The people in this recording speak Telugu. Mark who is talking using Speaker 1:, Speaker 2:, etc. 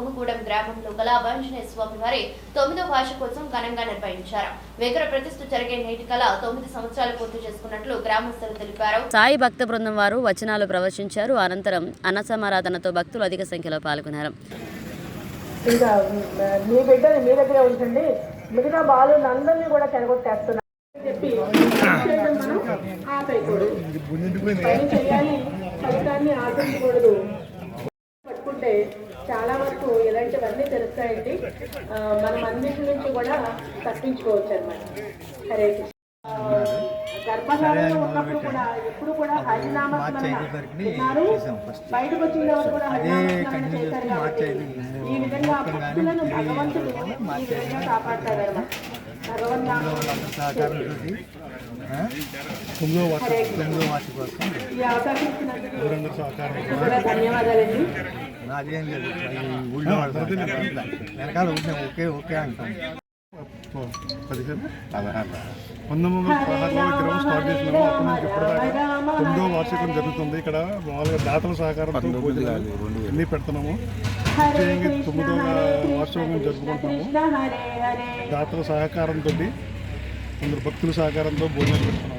Speaker 1: గ్రామంలో గల అభయాంజనేయ స్వామి వారి తొమ్మిదో వార్షికోత్సవం ఘనంగా నిర్వహించారు. విగ్రహ ప్రతిష్ఠ జరిగే నేటి కల తొమ్మిది సంవత్సరాలు పూర్తి చేసుకున్నట్లు గ్రామస్తులు తెలిపారు.
Speaker 2: సాయి భక్త బృందం వారు వచనాలు ప్రవచించారు. అనంతరం అన్నసమారాధనతో భక్తులు అధిక సంఖ్యలో పాల్గొన్నారు.
Speaker 3: ఇంకా మీ బిడ్డని మీ దగ్గరే ఉంచండి మిగతా బాలు అందరినీ కూడా చెడగొట్టేస్తున్నారు చెప్పి మనం ఆపేయకూడదు. పని చేయాలి ఫలితాన్ని ఆశించకూడదు పట్టుకుంటే చాలా వరకు ఇలాంటివన్నీ తెలుస్తాయండి. మనం అన్నిటి నుంచి కూడా తప్పించుకోవచ్చు అనమాట హరే గర్భధారంలో ఉన్నప్పుడు కూడా ఎప్పుడు కూడా బయటకు వచ్చిన తర్వాత కూడా చేశారు కాబట్టి ఈ విధంగా భక్తులను భగవంతుడు ఈ విధంగా అనమాట
Speaker 4: వార్షికోత్సవం
Speaker 3: ఈ అవకాశం ఇచ్చినందుకు ధన్యవాదాలండి.
Speaker 4: నాదేం లేదు. ఊళ్ళో. వెనకాల ఊరికే ఓకే ఓకే అంటాం.
Speaker 5: పదిహేను? పంతొమ్మిది వందల పదహారులో విగ్రహం స్టార్ట్ చేసినాము అప్పటి నుంచి ఇప్పటిదాకా తొమ్మిదో వార్షికం జరుగుతుంది. ఇక్కడ మామూలుగా దాతల సహకారంతో పూజలు అన్ని పెడుతున్నాము. ముఖ్యంగా
Speaker 3: హరే
Speaker 5: వార్షికం జరుపుకుంటున్నాము. దాతల సహకారంతో అందరు భక్తుల సహకారంతో భోజనం పెడుతున్నాము.